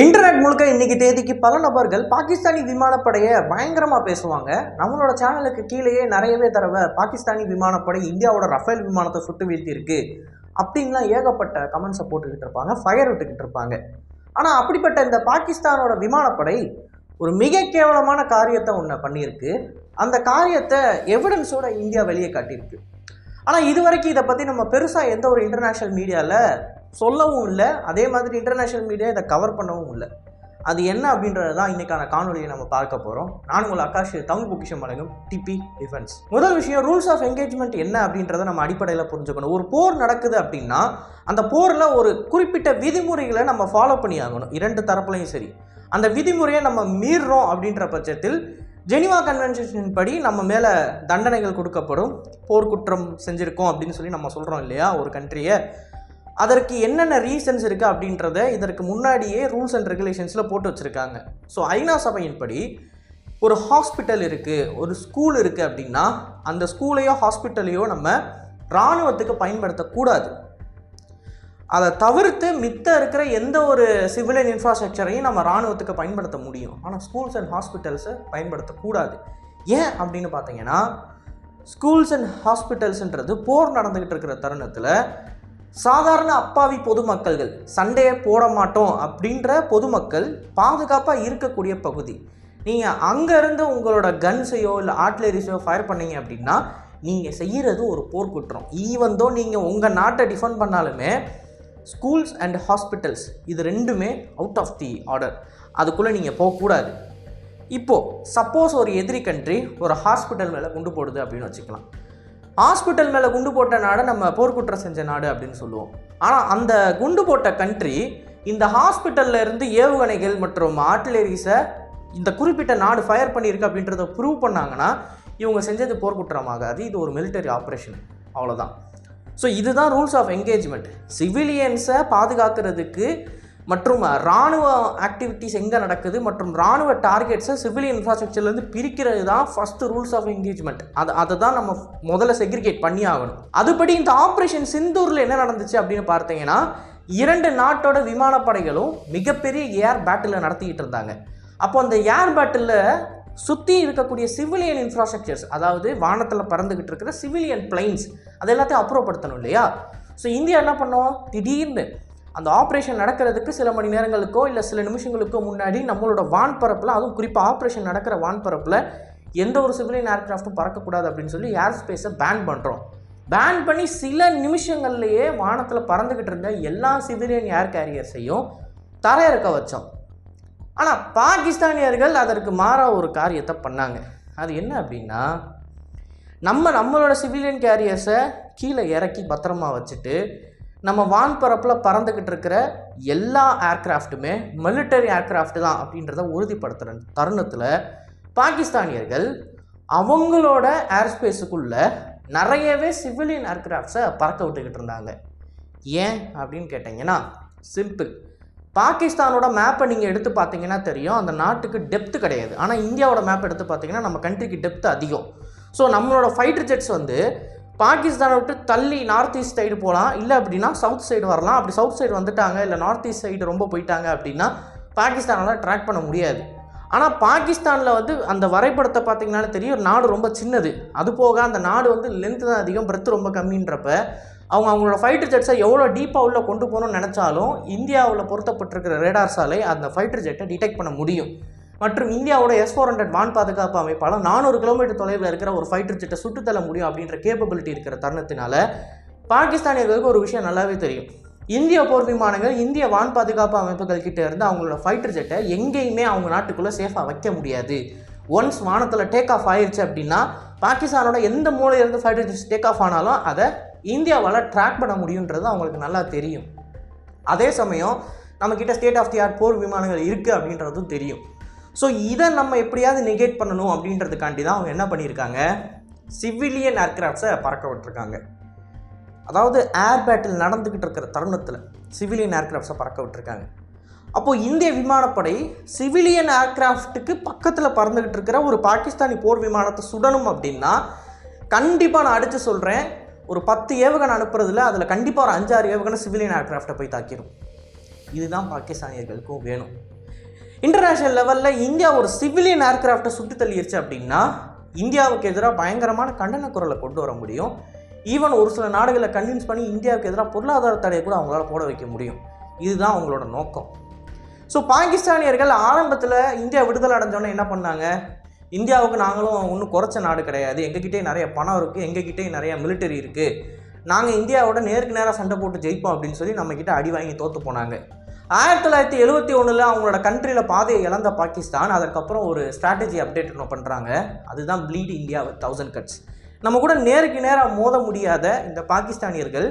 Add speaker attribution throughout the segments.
Speaker 1: Internet முழுக்க இன்னைக்கு தேதிக்கு பல நபர்கள் பாகிஸ்தானி விமானப்படையை பயங்கரமாக பேசுவாங்க. நம்மளோட சேனலுக்கு கீழேயே நிறையவே தடவை பாகிஸ்தானி விமானப்படை இந்தியாவோட ரஃபேல் விமானத்தை சுட்டு வீழ்த்தியிருக்கு அப்படின்லாம் ஏகப்பட்ட கமெண்ட்ஸை போட்டுக்கிட்டு இருப்பாங்க ஃபயர் விட்டுக்கிட்டு இருப்பாங்க. ஆனால் அப்படிப்பட்ட இந்த பாகிஸ்தானோட விமானப்படை ஒரு மிக கேவலமான காரியத்தை ஒன்று பண்ணியிருக்கு. அந்த காரியத்தை எவிடன்ஸோட இந்தியா வெளியே காட்டியிருக்கு. ஆனால் இது வரைக்கும் இதை பற்றி நம்ம பெருசாக எந்த ஒரு இன்டர்நேஷ்னல் மீடியாவில் சொல்லவும் இல்லை. அதே மாதிரி இன்டர்நேஷ்னல் மீடியா இதை கவர் பண்ணவும் இல்லை. அது என்ன அப்படின்றது தான் இன்றைக்கான காணொலியை நம்ம பார்க்க போகிறோம் நான் உங்கள் ஆகாஷ் தமிழ் பொக்கிஷம் வழங்கும் டிபி டிஃபென்ஸ் முதல் விஷயம் ரூல்ஸ் ஆஃப் என்கேஜ்மெண்ட் என்ன அப்படின்றத நம்ம அடிப்படையில் புரிஞ்சுக்கணும். ஒரு போர் நடக்குது அப்படின்னா அந்த போரில் ஒரு குறிப்பிட்ட விதிமுறைகளை நம்ம ஃபாலோ பண்ணி ஆகணும். இரண்டு தரப்புலையும் சரி. அந்த விதிமுறையை நம்ம மீறுறோம் அப்படின்ற பட்சத்தில் ஜெனிவா கன்வென்ஷன் படி நம்ம மேலே தண்டனைகள் கொடுக்கப்படும். போர்க்குற்றம் செஞ்சுருக்கோம் அப்படின்னு சொல்லி நம்ம சொல்கிறோம் இல்லையா? ஒரு கண்ட்ரியை அதற்கு என்னென்ன ரீசன்ஸ் இருக்குது அப்படின்றத இதற்கு முன்னாடியே ரூல்ஸ் அண்ட் ரெகுலேஷன்ஸில் போட்டு வச்சுருக்காங்க. ஸோ ஐநா சபையின்படி ஒரு ஹாஸ்பிட்டல் இருக்குது ஒரு ஸ்கூல் இருக்குது அப்படின்னா அந்த ஸ்கூலையோ ஹாஸ்பிட்டலையோ நம்ம இராணுவத்துக்கு பயன்படுத்தக்கூடாது. அதை தவிர்த்து மித்த இருக்கிற எந்த ஒரு சிவிலியன் இன்ஃப்ராஸ்ட்ரக்சரையும் நம்ம இராணுவத்துக்கு பயன்படுத்த முடியும். ஆனால் ஸ்கூல்ஸ் அண்ட் ஹாஸ்பிட்டல்ஸை பயன்படுத்தக்கூடாது. ஏன் அப்படின்னு பார்த்தீங்கன்னா ஸ்கூல்ஸ் அண்ட் ஹாஸ்பிட்டல்ஸுன்றது போர் நடந்துக்கிட்டு இருக்கிற தருணத்தில் சாதாரண அப்பாவி பொதுமக்கள்கள் சண்டையை போட மாட்டோம் அப்படின்ற பொதுமக்கள் பாதுகாப்பாக இருக்கக்கூடிய பகுதி. நீங்கள் அங்கேருந்து உங்களோட கன்ஸையோ இல்லை ஆர்ட்லரிஸையோ ஃபயர் பண்ணீங்க அப்படின்னா நீங்கள் செய்கிறது ஒரு போர்க்குற்றம். ஈவந்தோ நீங்கள் உங்கள் நாட்டை டிஃபெண்ட் பண்ணாலுமே ஸ்கூல்ஸ் அண்ட் ஹாஸ்பிட்டல்ஸ் இது ரெண்டுமே அவுட் ஆஃப் தி ஆர்டர் அதுக்குள்ளே நீங்கள் போகக்கூடாது. இப்போது சப்போஸ் ஒரு எதிரி கண்ட்ரி ஒரு ஹாஸ்பிட்டல் மேலே கொண்டு போடுது அப்படின்னு வச்சுக்கலாம். ஹாஸ்பிட்டல் மேலே குண்டு போட்ட நாடை நம்ம போர்க்குற்றம் செஞ்ச நாடு அப்படின்னு சொல்லுவோம். ஆனால் அந்த குண்டு போட்ட கண்ட்ரி இந்த ஹாஸ்பிட்டல்ல இருந்து ஏவுகணைகள் மற்றும் ஆர்டிலரிஸை இந்த குறிப்பிட்ட நாடு ஃபயர் பண்ணியிருக்கு அப்படின்றத ப்ரூவ் பண்ணாங்கன்னா இவங்க செஞ்சது போர்க்குற்றமாகாது. இது ஒரு மிலிட்டரி ஆப்ரேஷன் அவ்வளோதான் ஸோ இதுதான் ரூல்ஸ் ஆஃப் என்கேஜ்மெண்ட் சிவிலியன்ஸை பாதுகாக்கிறதுக்கு மற்றும் இராணுவ ஆக்டிவிட்டிஸ் எங்கே நடக்குது மற்றும் இராணுவ டார்கெட்ஸை சிவில் இன்ஃப்ராஸ்ட்ரக்சர்லேருந்து பிரிக்கிறது தான் ஃபஸ்ட்டு ரூல்ஸ் ஆஃப் என்கேஜ்மெண்ட் அது அதை தான் நம்ம முதல்ல செக்ரிகேட் பண்ணி ஆகணும் அதுபடி இந்த ஆப்ரேஷன் சிந்தூரில் என்ன நடந்துச்சு அப்படின்னு பார்த்தீங்கன்னா இரண்டு நாட்டோட விமானப்படைகளும் மிகப்பெரிய ஏர் பேட்டில் நடத்திக்கிட்டு இருந்தாங்க. அப்போ அந்த ஏர் பேட்டிலில் சுற்றி இருக்கக்கூடிய சிவிலியன் இன்ஃப்ராஸ்ட்ரக்சர்ஸ் அதாவது வானத்தில் பறந்துக்கிட்டு இருக்கிற சிவிலியன் பிளைன்ஸ் அது எல்லாத்தையும் அப்புறப்படுத்தணும் இல்லையா? ஸோ இந்தியா என்ன பண்ணோம்? திடீர்னு அந்த ஆப்ரேஷன் நடக்கிறதுக்கு சில மணி நேரங்களுக்கோ இல்லை சில நிமிஷங்களுக்கோ முன்னாடி நம்மளோட வான்பரப்பில் அதுவும் குறிப்பாக ஆப்ரேஷன் நடக்கிற வான்பரப்பில் எந்த ஒரு சிவிலியன் ஏர்கிராஃப்ட்டும் பறக்கக்கூடாது அப்படின்னு சொல்லி ஏர் ஸ்பேஸை பேன் பண்ணுறோம் பேன் பண்ணி சில நிமிஷங்கள்லேயே வானத்தில் பறந்துக்கிட்டு இருந்த எல்லா சிவிலியன் ஏர் கேரியர்ஸையும் தரையிறக்க வச்சோம். ஆனால் பாகிஸ்தானியர்கள் அதற்கு மாறாக ஒரு காரியத்தை பண்ணாங்க. அது என்ன அப்படின்னா நம்ம நம்மளோட சிவிலியன் கேரியர்ஸை கீழே இறக்கி பத்திரமா வச்சுட்டு நம்ம வான்பரப்பில் பறந்துக்கிட்டு இருக்கிற எல்லா ஏர்க்ராஃப்ட்டுமே மிலிட்டரி ஏர்க்ராஃப்ட் தான் அப்படின்றத உறுதிப்படுத்துகிற தருணத்தில் பாகிஸ்தானியர்கள் அவங்களோட ஏர்ஸ்பேஸுக்குள்ளே நிறையவே சிவிலியன் ஏர்க்ராஃப்ட்ஸை பறக்க விட்டுக்கிட்டு இருந்தாங்க. ஏன் அப்படின்னு கேட்டிங்கன்னா சிம்பிள் பாகிஸ்தானோட மேப்பை நீங்கள் எடுத்து பார்த்தீங்கன்னா தெரியும் அந்த நாட்டுக்கு டெப்த்து கிடையாது. ஆனால் இந்தியாவோட மேப் எடுத்து பார்த்தீங்கன்னா நம்ம கண்ட்ரிக்கு டெப்த் அதிகம். ஸோ நம்மளோட ஃபைட்டர் ஜெட்ஸ் வந்து பாகிஸ்தானை விட்டு தள்ளி நார்த் ஈஸ்ட் சைடு போகலாம் இல்லை அப்படின்னா சவுத் சைடு வரலாம். அப்படி சவுத் சைடு வந்துட்டாங்க இல்லை நார்த் ஈஸ்ட் சைடு ரொம்ப போயிட்டாங்க அப்படின்னா பாகிஸ்தானால் ட்ராக் பண்ண முடியாது. ஆனால் பாகிஸ்தானில் வந்து அந்த வரைபடத்தை பார்த்தீங்கன்னாலே தெரியும் நாடு ரொம்ப சின்னது. அது போக அந்த நாடு வந்து லென்த்து தான் அதிகம் பிரெத்து ரொம்ப கம்மின்றப்ப அவங்க அவங்களோட ஃபைட்டர் ஜெட்ஸை எவ்வளோ டீப்பாக உள்ளே கொண்டு போகணும்னு நினச்சாலும் இந்தியாவில் பொருத்தப்பட்டிருக்கிற ரேடார் சாலை அந்த ஃபைட்டர் ஜெட்டை டிடெக்ட் பண்ண முடியும். மற்றும் இந்தியாவோட எஸ் ஃபோர் ஹண்ட்ரட் வான் பாதுகாப்பு அமைப்பால் நானூறு கிலோமீட்டர் தொலைவில் இருக்கிற ஒரு ஃபைட்டர் ஜெட்டை சுட்டுத்தள்ள முடியும் அப்படின்ற கேப்பபிலிட்டி இருக்கிற தருணத்தினால பாகிஸ்தானியர்களுக்கு ஒரு விஷயம் நல்லாவே தெரியும். இந்திய போர் விமானங்கள் இந்திய வான் பாதுகாப்பு அமைப்புகள் கிட்டே இருந்து அவங்களோட ஃபைட்டர் ஜெட்டை எங்கேயுமே அவங்க நாட்டுக்குள்ளே சேஃபாக வைக்க முடியாது. ஒன்ஸ் வானத்தில் டேக் ஆஃப் ஆயிடுச்சு அப்படின்னா பாகிஸ்தானோட எந்த மூலையிலிருந்து ஃபைட்டர் ஜெட்ஸ் டேக் ஆஃப் ஆனாலும் அதை இந்தியாவால் ட்ராக் பண்ண முடியுன்றது அவங்களுக்கு நல்லா தெரியும். அதே சமயம் நம்மக்கிட்ட ஸ்டேட் ஆஃப் தி ஆர்ட் போர் விமானங்கள் இருக்குது அப்படின்றதும் தெரியும். ஸோ இதை நம்ம எப்படியாவது நெகேட் பண்ணணும் அப்படின்றதுக்காண்டி தான் அவங்க என்ன பண்ணியிருக்காங்க? சிவிலியன் ஏர்கிராஃப்ட்ஸை பறக்க விட்டுருக்காங்க. அதாவது ஏர் பேட்டில் நடந்துக்கிட்டு இருக்கிற தருணத்தில் சிவிலியன் ஏர்கிராஃப்ட்ஸை பறக்க விட்டுருக்காங்க. அப்போது இந்திய விமானப்படை சிவிலியன் ஏர்கிராஃப்ட்டுக்கு பக்கத்தில் பறந்துக்கிட்டு இருக்கிற ஒரு பாகிஸ்தானி போர் விமானத்தை சுடணும் அப்படின்னா கண்டிப்பாக நான் அடித்து சொல்கிறேன் ஒரு பத்து ஏவுகணை அனுப்புறதுல அதில் கண்டிப்பாக ஒரு அஞ்சாறு ஏவுகணை சிவிலியன் ஏர்கிராஃப்டை போய் தாக்கிடும் இதுதான் பாகிஸ்தானியர்களுக்கும் வேணும். இன்டர்நேஷ்னல் லெவலில் இந்தியா ஒரு சிவிலியன் ஏர்கிராஃப்டை சுட்டு தள்ளிடுச்சு அப்படின்னா இந்தியாவுக்கு எதிராக பயங்கரமான கண்டன குரலை கொண்டு வர முடியும். ஈவன் ஒரு சில நாடுகளை கன்வின்ஸ் பண்ணி இந்தியாவுக்கு எதிராக பொருளாதார தடையை கூட அவங்களால போட வைக்க முடியும். இதுதான் அவங்களோட நோக்கம். ஸோ பாகிஸ்தானியர்கள் ஆரம்பத்தில் இந்தியா விடுதலை அடைஞ்சோன்னே என்ன பண்ணாங்க? இந்தியாவுக்கு நாங்களும் ஒன்றும் குறைச்ச நாடு கிடையாது. எங்ககிட்டே நிறைய பணம் இருக்குது எங்ககிட்டே நிறைய மிலிட்டரி இருக்குது நாங்கள் இந்தியாவோட நேருக்கு நேராக சண்டை போட்டு ஜெயிப்போம் அப்படின்னு சொல்லி நம்மக்கிட்ட அடி வாங்கி தோற்று போனாங்க. ஆயிரத்தி தொள்ளாயிரத்தி எழுபத்தி ஒன்றில் அவங்களோட கண்ட்ரியில் பாதையை இழந்த பாகிஸ்தான். அதற்கப்புறம் ஒரு ஸ்ட்ராட்டஜி அப்டேட் ஒன்று பண்ணுறாங்க அதுதான் bleed India with thousand cuts நம்ம கூட நேருக்கு நேராக மோத முடியாத இந்த பாகிஸ்தானியர்கள்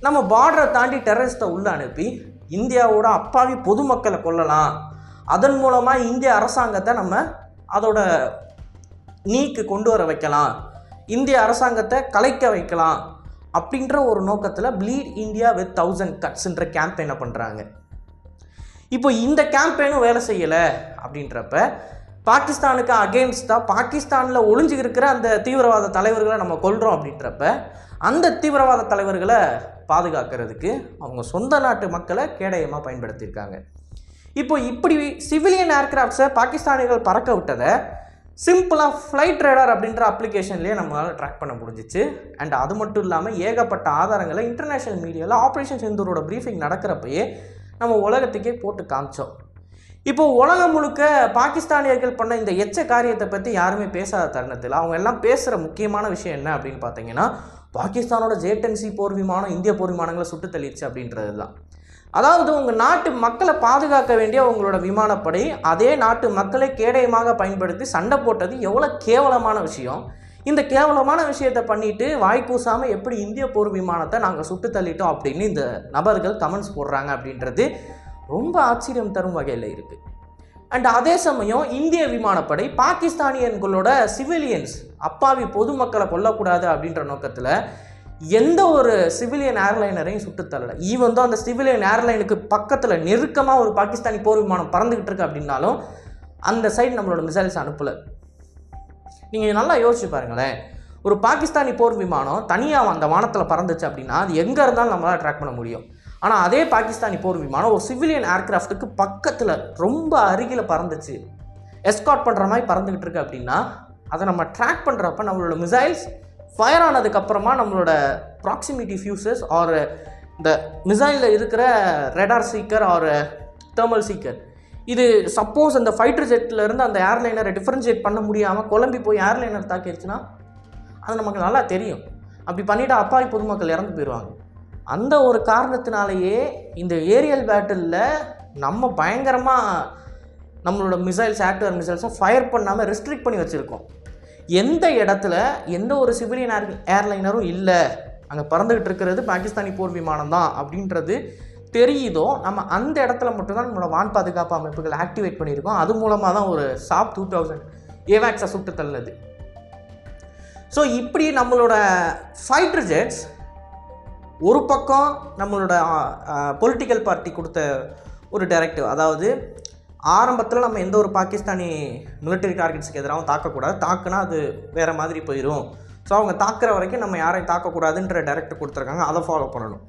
Speaker 1: நம்ம பார்டரை தாண்டி டெரரிஸ்ட்டை உள்ளே அனுப்பி இந்தியாவோட அப்பாவி பொதுமக்களை கொல்லலாம். அதன் மூலமாக இந்திய அரசாங்கத்தை நம்ம அதோட நீக்கு கொண்டு வர வைக்கலாம். இந்திய அரசாங்கத்தை கலைக்க வைக்கலாம். அப்படின்ற ஒரு நோக்கத்தில் ப்ளீட் இந்தியா வித் தௌசண்ட் கட்ஸ்ன்ற கேம்பெயினை பண்ணுறாங்க இப்போ இந்த கேம்பெயினும் வேலை செய்யலை அப்படின்றப்ப பாகிஸ்தானுக்கு அகெயின்ஸ்டாக பாகிஸ்தானில் ஒளிஞ்சு இருக்கிற அந்த தீவிரவாத தலைவர்களை நம்ம கொள்கிறோம் அப்படின்றப்ப அந்த தீவிரவாத தலைவர்களை பாதுகாக்கிறதுக்கு அவங்க சொந்த நாட்டு மக்களை கேடயமாக பயன்படுத்தியிருக்காங்க. இப்போ இப்படி சிவிலியன் ஏர்கிராஃப்ட்ஸை பாகிஸ்தானிகள் பறக்க விட்டதை சிம்பிளாக ஃப்ளைட் ரேடார் அப்படின்ற அப்ளிகேஷன்லேயே நம்மளால் ட்ராக் பண்ண முடிஞ்சிச்சு. அண்ட் அது மட்டும் இல்லாமல் ஏகப்பட்ட ஆதாரங்களை இன்டர்நேஷ்னல் மீடியாவில் ஆப்ரேஷன் செந்தூரோட ப்ரீஃபிங் நடக்கிறப்பயே நம்ம உலகத்துக்கே போட்டு காமிச்சோம். இப்போ உலகம் முழுக்க பாகிஸ்தானியர்கள் பண்ண இந்த எச்ச காரியத்தை பற்றி யாருமே பேசாத தருணத்தில் அவங்க எல்லாம் பேசுகிற முக்கியமான விஷயம் என்ன அப்படின்னு பார்த்தீங்கன்னா பாகிஸ்தானோட ஜேட்டன்சி போர் விமானம் இந்திய போர் விமானங்களை சுட்டு தள்ளிடுச்சு அப்படின்றது தான் அதாவது உங்கள் நாட்டு மக்களை பாதுகாக்க வேண்டிய உங்களோட விமானப்படை அதே நாட்டு மக்களை கேடயமாக பயன்படுத்தி சண்டை போட்டது எவ்வளோ கேவலமான விஷயம். இந்த கேவலமான விஷயத்தை பண்ணிட்டு வாய் கூசாமல் எப்படி இந்திய போர் விமானத்தை நாங்கள் சுட்டு தள்ளிட்டோம் அப்படின்னு இந்த நபர்கள் கமெண்ட்ஸ் போடுறாங்க அப்படின்றது ரொம்ப ஆச்சரியம் தரும் வகையில் இருக்குது அண்ட் அதே சமயம் இந்திய விமானப்படை பாகிஸ்தானியன்களோட சிவிலியன்ஸ் அப்பாவி பொதுமக்களை கொல்லக்கூடாது அப்படின்ற நோக்கத்தில் எந்த ஒரு சிவிலியன் ஏர்லைனரையும் சுட்டுத்தள்ளலை ஈவந்தோ ஈவன் தான் அந்த சிவிலியன் ஏர்லைனுக்கு பக்கத்தில் நெருக்கமாக ஒரு பாகிஸ்தானி போர் விமானம் பறந்துக்கிட்டு இருக்கு அப்படின்னாலும் அந்த சைடு நம்மளோட மிசைல்ஸ் அனுப்பலை. நீங்கள் நல்லா யோசிச்சு பாருங்களேன். ஒரு பாகிஸ்தானி போர் விமானம் தனியாக அந்த வானத்தில் பறந்துச்சு அப்படின்னா அது எங்கே இருந்தாலும் நம்மளால் ட்ராக் பண்ண முடியும். ஆனால் அதே பாகிஸ்தானி போர் விமானம் ஒரு சிவிலியன் ஏர்கிராஃப்ட்டுக்கு பக்கத்தில் ரொம்ப அருகில் பறந்துச்சு. எஸ்காட் பண்ணுற மாதிரி பறந்துக்கிட்டு இருக்கு அப்படின்னா அதை நம்ம ட்ராக் பண்ணுறப்ப நம்மளோட மிசைல்ஸ் ஃபயர் ஆனதுக்கப்புறமா நம்மளோட ப்ராக்சிமிட்டி ஃபியூசஸ் ஆர் இந்த மிசைலில் இருக்கிற radar seeker or thermal seeker இது சப்போஸ் அந்த ஃபைட்டர் ஜெட்டில் இருந்து அந்த ஏர்லைனரை டிஃப்ரென்ஷியேட் பண்ண முடியாமல் குழம்பி போய் ஏர்லைனர் தாக்கிடுச்சுன்னா அது நமக்கு நல்லா தெரியும். அப்படி பண்ணிவிட்டு அப்பாவி பொதுமக்கள் இறந்து போயிடுவாங்க அந்த ஒரு காரணத்தினாலேயே இந்த ஏரியல் பேட்டிலில் நம்ம பயங்கரமாக நம்மளோட மிசைல்ஸ் ஆக்டிவர் மிசைல்ஸை ஃபயர் பண்ணாமல் ரெஸ்ட்ரிக்ட் பண்ணி வச்சுருக்கோம். எந்த இடத்துல எந்த ஒரு சிவிலியன் ஏர் ஏர்லைனரும் இல்லை அங்கே பறந்துக்கிட்டு இருக்கிறது பாகிஸ்தானி போர் விமானம் தான் அப்படின்றது தெரியுதோ நம்ம அந்த இடத்துல மட்டும்தான் நம்மளோட வான் பாதுகாப்பு அமைப்புகள் ஆக்டிவேட் பண்ணியிருக்கோம். அது மூலமாக தான் ஒரு சாப் டூ தௌசண்ட் ஏவாக்ஸை சுட்டு தள்ளுது. ஸோ இப்படி நம்மளோட ஃபைட்டர் ஜெட்ஸ் ஒரு பக்கம் நம்மளோட பொலிட்டிக்கல் பார்ட்டி கொடுத்த ஒரு டைரக்டிவ் அதாவது ஆரம்பத்தில் நம்ம எந்த ஒரு பாகிஸ்தானி மிலிட்டரி டார்கெட்ஸுக்கு எதிராகவும் தாக்கக்கூடாது. தாக்குனா அது வேறு மாதிரி போயிடும் ஸோ அவங்க தாக்குற வரைக்கும் நம்ம யாரையும் தாக்கக்கூடாதுன்ற டைரக்டிவ் கொடுத்துருக்காங்க. அதை ஃபாலோ பண்ணணும்.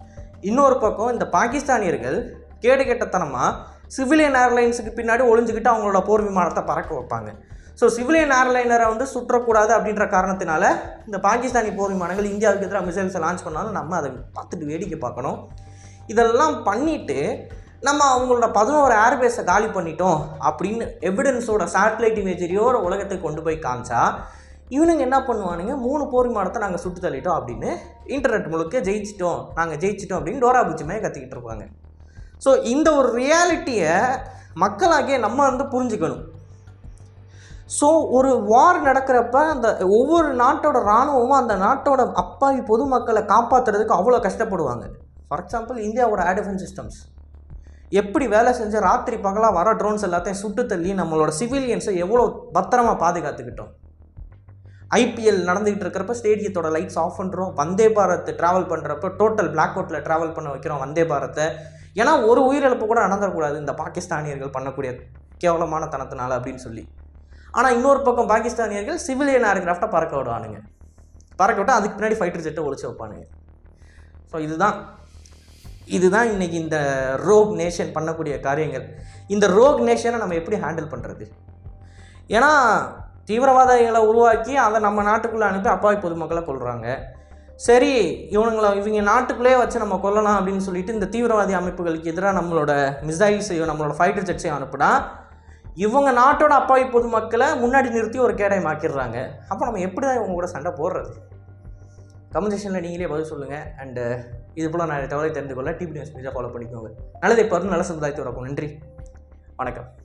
Speaker 1: இன்னொரு பக்கம் இந்த பாகிஸ்தானியர்கள் கேடு கெட்டத்தனமாக சிவிலியன் ஏர்லைன்ஸுக்கு பின்னாடி ஒளிஞ்சுக்கிட்டு அவங்களோட போர் விமானத்தை பறக்க வைப்பாங்க. ஸோ சிவிலியன் ஏர்லைனரை வந்து சுற்றக்கூடாது அப்படின்ற காரணத்தினால இந்த பாகிஸ்தானி போர் விமானங்கள் இந்தியாவுக்கு எதிராக மிசைல்ஸை லான்ச் பண்ணாலும் நம்ம அதை பார்த்துட்டு வேடிக்கை பார்க்கணும். இதெல்லாம் பண்ணிவிட்டு நம்ம அவங்களோட பதினோரு ஏர்பேஸை காலி பண்ணிட்டோம் அப்படின்னு எவிடன்ஸோட சேட்டலைட் இமேஜரியோட உலகத்தை கொண்டு போய் காமிச்சா இவனுங்க என்ன பண்ணுவானுங்க? மூணு போர் விமானத்தை நாங்கள் சுட்டு தள்ளிட்டோம் அப்படின்னு இன்டர்நெட் முழுக்க ஜெயிச்சிட்டோம். நாங்கள் ஜெயிச்சிட்டோம் அப்படின்னு டோரா பூச்சிமே கற்றுக்கிட்டு இருப்பாங்க. ஸோ இந்த ஒரு ரியாலிட்டியை மக்களாகிய நம்ம வந்து புரிஞ்சுக்கணும். ஸோ ஒரு வார் நடக்கிறப்ப அந்த ஒவ்வொரு நாட்டோட இராணுவமும் அந்த நாட்டோட அப்பாவி பொதுமக்களை காப்பாற்றுறதுக்கு அவ்வளோ கஷ்டப்படுவாங்க. ஃபார் எக்ஸாம்பிள் இந்தியாவோட ஏர் டிஃபென்ஸ் சிஸ்டம்ஸ் எப்படி வேலை செஞ்சு ராத்திரி பகலாக வர ட்ரோன்ஸ் எல்லாத்தையும் சுட்டு தள்ளி நம்மளோட சிவிலியன்ஸை எவ்வளோ பத்திரமா பாதுகாத்துக்கிட்டோம். ஐபிஎல் நடந்துகிட்டு இருக்கிறப்ப ஸ்டேடியத்தோட லைட்ஸ் ஆஃப் பண்ணுறோம் வந்தே பாரத் ட்ராவல் பண்ணுறப்ப டோட்டல் பிளாக் அவுட்டில் ட்ராவல் பண்ண வைக்கிறோம் வந்தே பாரத்தை. ஏன்னா ஒரு உயிரிழப்பு கூட நடந்துடக்கூடாது இந்த பாகிஸ்தானியர்கள் பண்ணக்கூடிய கேவலமான தனத்தினால அப்படின்னு சொல்லி. ஆனால் இன்னொரு பக்கம் பாகிஸ்தானியர்கள் சிவிலியன் ஏர்கிராஃப்டை பறக்க விடுவானுங்க. பறக்க விட்டால் அதுக்கு பின்னாடி ஃபைட்டர் ஜெட்டை ஒழிச்சு வைப்பானுங்க. ஸோ இதுதான். இதுதான் இன்னைக்கு இந்த ரோக் நேஷன் பண்ணக்கூடிய காரியங்கள். இந்த ரோக் நேஷனை நம்ம எப்படி ஹேண்டில் பண்ணுறது ஏன்னா தீவிரவாதிகளை உருவாக்கி அதை நம்ம நாட்டுக்குள்ளே அனுப்பி அப்பாவி பொதுமக்களை கொள்கிறாங்க சரி இவனுங்களை இவங்க நாட்டுக்குள்ளேயே வச்சு நம்ம கொல்லலாம் அப்படின்னு சொல்லிட்டு இந்த தீவிரவாதி அமைப்புகளுக்கு எதிராக நம்மளோட மிசைல்ஸையும் நம்மளோட ஃபைட்டர் ஜெட்ஸையும் அனுப்புனா இவங்க நாட்டோட அப்பாவி பொதுமக்களை முன்னாடி நிறுத்தி ஒரு கேடயம் ஆக்கிடுறாங்க. அப்போ நம்ம எப்படி தான் இவங்க கூட சண்டை போடுறது? கமெண்ட் செக்ஷனில் நீங்களே பதில் சொல்லுங்கள் அண்டு இது போல் நான் தகவலை தெரிந்து கொள்ள டிபி நியூஸ் மீடியா ஃபாலோ பண்ணிக்கோங்க. நல்லதை பார்த்து நல்ல சமுதாயத்தை நன்றி. வணக்கம்.